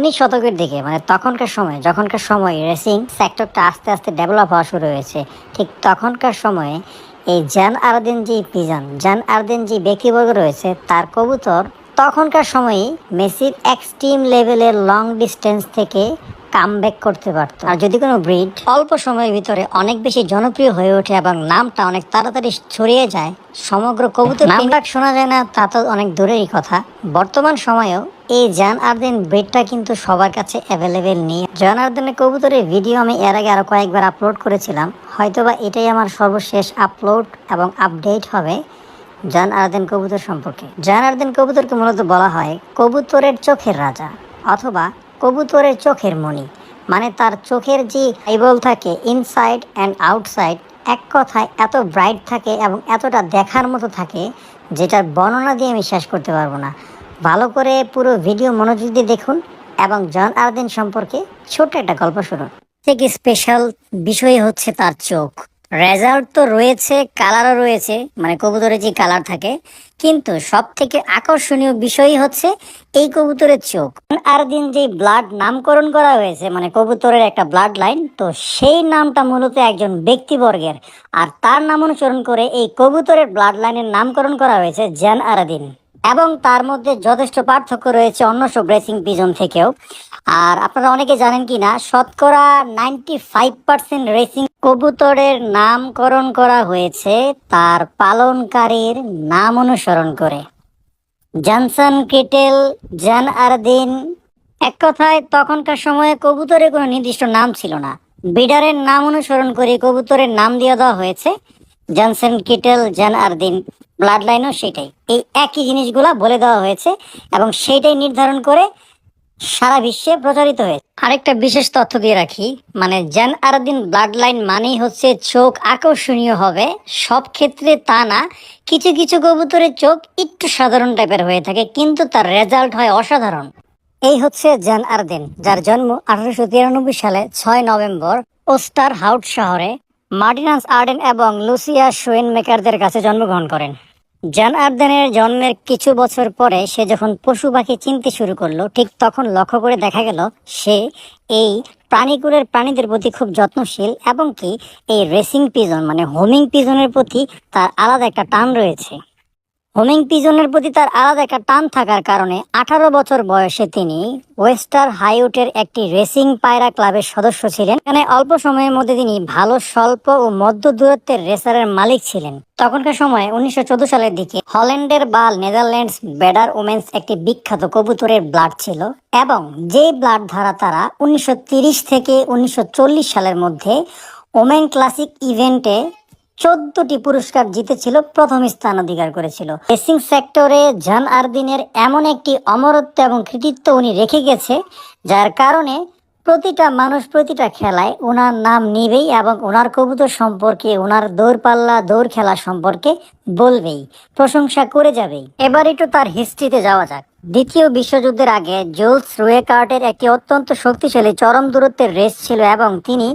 উনিশ শতকের দিকে মানে তখনকার সময়, যখনকার সময় রেসিং সেক্টরটা আস্তে আস্তে ডেভেলপ হওয়া শুরু হয়েছে, ঠিক তখনকার সময়ে এই জান আরদিন যে পিজান জান আরদিন যে ব্যক্তিবর্গ রয়েছে, তার কবুতর তখনকার সময়ে মেসির এক্সট্রিম লেভেলের লং ডিস্টেন্স থেকে কামব্যাক করতে পারতো। আর যদি কোনো ব্রিড অল্প সময়ের ভিতরে অনেক বেশি জনপ্রিয় হয়ে ওঠে এবং নামটা অনেক তাড়াতাড়ি ছড়িয়ে যায় সমগ্র কবুতর নামটা শোনা যায় না তা তো অনেক দূরেরই কথা। বর্তমান সময়েও এই জান আরদিন ব্রিডটা কিন্তু সবার কাছে অ্যাভেলেবেল নেই। জান আরদিনের কবুতরের ভিডিও আমি এর আগে আরও কয়েকবার আপলোড করেছিলাম। হয়তোবা এটাই আমার সর্বশেষ আপলোড এবং আপডেট হবে জান আরদিন কবুতর সম্পর্কে। জান আরদিন কবুতরকে মূলত বলা হয় কবুতরের চোখের রাজা অথবা কবুতরের চোখের মণি। মানে তার চোখের যে আইবল থাকে ইনসাইড অ্যান্ড আউটসাইড এক কথায় এত ব্রাইট থাকে এবং এতটা দেখার মতো থাকে, যেটার বর্ণনা দিয়ে আমি শেষ করতে পারব না। ভালো করে পুরো ভিডিও মনোযোগ দিয়ে দেখুন এবং জন আরদিন সম্পর্কে ছোট্ট একটা গল্প শুনুন। থেকে স্পেশাল বিষয় হচ্ছে তার চোখ। রেজাল্ট তো রয়েছে কালারও রয়েছে মানে কবুতরের যে কালার থাকে, কিন্তু সব থেকে আকর্ষণীয় বিষয় হচ্ছে এই কবুতরের চোখ। আর দিন যে ব্লাড নামকরণ করা হয়েছে মানে কবুতরের একটা ব্লাড লাইন তো সেই নামটা মূলত একজন ব্যক্তিবর্গের। আর তার নাম অনুসরণ করে এই কবুতরের ব্লাড লাইনের নামকরণ করা হয়েছে জ্যান আরাদিন। এবং তার মধ্যে যথেষ্ট পার্থক্য রয়েছে অন্য সব রেসিং পিজন থেকেও। আর আপনারা অনেকে জানেন কি না শতকরা নাইনটি ফাইভ পার্সেন্ট রেসিং কবুতরের নামকরণ করা হয়েছে তার পালনকারীর নাম অনুসরণ করে। জনসন কিটেল জান আরদিন এক কথায়, তখনকার সময়ে কবুতরের কোনো নির্দিষ্ট নাম ছিল না। বিডারের নাম অনুসরণ করে কবুতরের নাম দিয়ে দেওয়া হয়েছে। জনসন, কিটেল জান আরদিন ব্লাড লাইনও সেটাই। এই একই জিনিসগুলা বলে দেওয়া হয়েছে এবং সেইটাই নির্ধারণ করে সারা বিশ্বে প্রচারিত হয়েছে। আরেকটা বিশেষ তথ্য দিয়ে রাখি মানে জ্যান আরাদিন ব্লাড লাইন মানেই হচ্ছে চোখ আকর্ষণীয় হবে। সব ক্ষেত্রে তা না। কিছু কিছু কবুতরের চোখ একটু সাধারণ টাইপের হয়ে থাকে, কিন্তু তার রেজাল্ট হয় অসাধারণ। এই হচ্ছে জ্যান আরদিন, যার জন্ম আঠারোশো তিরানব্বই সালে ছয় নভেম্বর ওস্টার হাউট শহরে মার্টিনাস আর্ডেন এবং লুসিয়া শোয়েন মেকারদের কাছে জন্মগ্রহণ করেন। জান আর্দেনের জন্মের কিছু বছর পরে সে যখন পশু পাখি চিনতে শুরু করল, ঠিক তখন লক্ষ্য করে দেখা গেল সে এই প্রাণীকুলের প্রাণীদের প্রতি খুব যত্নশীল এবং কি এই রেসিং পিজন মানে হোমিং পিজনের প্রতি তার আলাদা একটা টান রয়েছে। হোমিং পিজনের প্রতি তার আলাদা একটা টান থাকার কারণে আঠারো বছর বয়সে তিনি ওয়েস্টার হাইউটের একটি রেসিং পায়রা ক্লাবের সদস্য ছিলেন। এখানে অল্প সময়ের মধ্যে তিনি ভালো, স্বল্প ও মধ্য দূরত্বের রেসারের মালিক ছিলেন। তখনকার সময় উনিশশো চৌদ্দ সালের দিকে হল্যান্ডের বাল নেদারল্যান্ডস বেডার ওমেন্স একটি বিখ্যাত কবুতরের ব্লাড ছিল এবং যেই ব্লাড ধারা তারা উনিশশো থেকে উনিশশো চল্লিশ সালের মধ্যে ওমেন ক্লাসিক ইভেন্টে চোদ্দটি পুরস্কার জিতেছিল, প্রথম স্থান অধিকার করেছিল। রেসিং সেক্টরে জান আরদিনের এমন একটি অমরত্ব এবং কৃতিত্ব উনি রেখে গেছে, যার কারণে প্রতিটা মানুষ প্রতিটা খেলায় ওনার নাম নিবেই এবং ওনার কবুতর সম্পর্কে ওনার দৌড়পাল্লা দৌড় খেলা সম্পর্কে বলবেই, প্রশংসা করে যাবেই। এবার একটু তার হিস্ট্রিতে যাওয়া যাক। দ্বিতীয় বিশ্বযুদ্ধের আগে জুলস রুয়েকার্টের একটি অত্যন্ত শক্তিশালী চরম দূরত্বের রেস ছিল এবং তিনি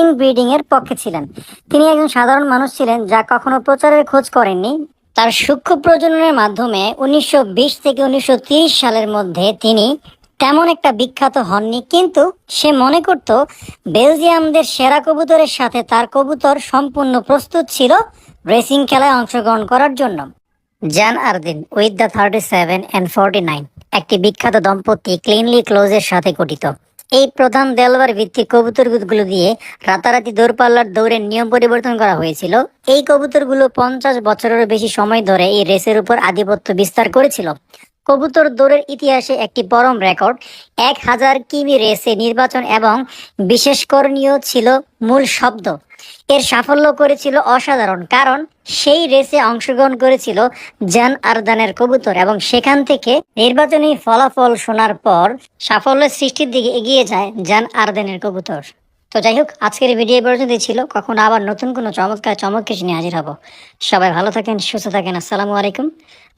ইনব্রিডিং এর পক্ষে ছিলেন। তিনি একজন সাধারণ মানুষ ছিলেন যা কখনো প্রচারের খোঁজ করেননি। তার সূক্ষ্ম প্রজননের মাধ্যমে উনিশশো বিশ থেকে উনিশশো সালের মধ্যে তিনি তেমন একটা বিখ্যাত হননি, কিন্তু সে মনে করত বেলজিয়ামদের সেরা কবুতরের সাথে তার কবুতর সম্পূর্ণ প্রস্তুত ছিল রেসিং খেলায় অংশগ্রহণ করার জন্য। জান আরদিন with the thirty seven and forty nine একটি বিখ্যাত দম্পতি ক্লিনলি ক্লোজের সাথে গঠিত। এই প্রধান দেলবার ভিত্তিক কবুতরগুলো দিয়ে রাতারাতি দৌড়পাল্লার দৌড়ের নিয়ম পরিবর্তন করা হয়েছিল। এই কবুতরগুলো পঞ্চাশ বছরের বেশি সময় ধরে এই রেসের উপর আধিপত্য বিস্তার করেছিল। কবুতর দৌড়ের ইতিহাসে একটি পরম রেকর্ড। এক হাজার কিমি রেসে নির্বাচন এবং বিশেষ করণীয় ছিল মূল শব্দ। এর সাফল্য করেছিল অসাধারণ, কারণ সেই রেসে অংশগ্রহণ করেছিল জান আরদানের কবুতর এবং সেখান থেকে নির্বাচনী ফলাফল শোনার পর সাফল্যের সৃষ্টির দিকে এগিয়ে যায় জান আরদানের কবুতর। তো যাই হোক, আজকের ভিডিও পর্যন্ত ছিল। কখনো আবার নতুন কোনো চমৎকার চমক কিছু নিয়ে হাজির হব। সবাই ভালো থাকেন, সুস্থ থাকেন। আসসালামু আলাইকুম।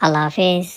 আল্লাহ হাফিজ।